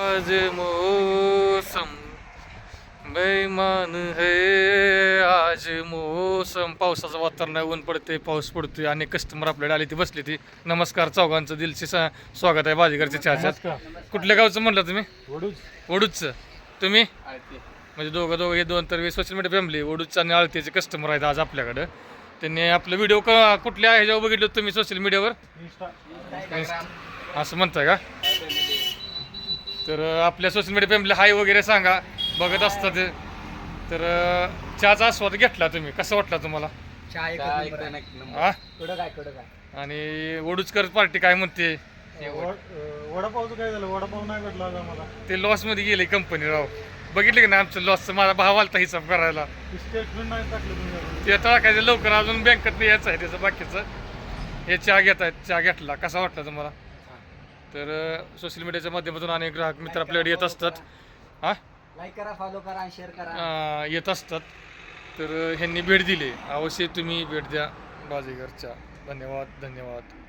आज मौसम बेमान है. आज मौसम. पावसाचं वातावरण आहे ऊन पडते पाऊस पडतोय आणि कस्टमर आपल्याकडे आले ती बसली ती. नमस्कार चौघांचं दिलशी स्वागत आहे बाजीगरच्या चहाच्यात कुठल्या गावचं म्हणलं तुम्ही? वडूजचं. तुम्ही? म्हणजे दोघं दोघं हे दोन तर सोशल मीडिया फॅमिली वडूजचं आणि आळतीचे कस्टमर आहेत आज आपल्याकडं. त्यांनी आपलं व्हिडिओ क कुठल्या ह्याच्यावर बघितलं तुम्ही सोशल मीडियावर असं म्हणताय का? तर आपल्या सोशल मीडिया फॅमिली हाय वगैरे सांगा. बघत असतात ते. तर चहाचा आस्वाद घेतला तुम्ही. कसा वाटला तुम्हाला? चहा एक नंबर आहे. हा? कडक आहे कडक आहे आणि वडूजकर पार्टी काय म्हणते? वडापावचं काय झालं? वडापाव नाही भेटला आज आम्हाला. ते लॉसमध्ये गेले कंपनी राव. बघितले की नाही आमचं लॉसचं माझा भाव आलता हिसाब करायला. स्टेटमेंट नाही टाकलं तुम्ही ते टाकायचं. लवकर अजून बँकेत यायचं आहे त्याचं बाकीचं. हे चहा घेत आहेत चहा घेतला. कसा वाटला तुम्हाला? तर सोशल मीडियाच्या माध्यमातून अनेक ग्राहक मित्र आपल्याकडे येत असतात. हा? लाईक करा फॉलो करा आणि शेअर करा. अं, येत असतात. तर ह्यांनी भेट दिली. अवश्य तुम्ही भेट द्या. बाजीगरच्या. धन्यवाद धन्यवाद.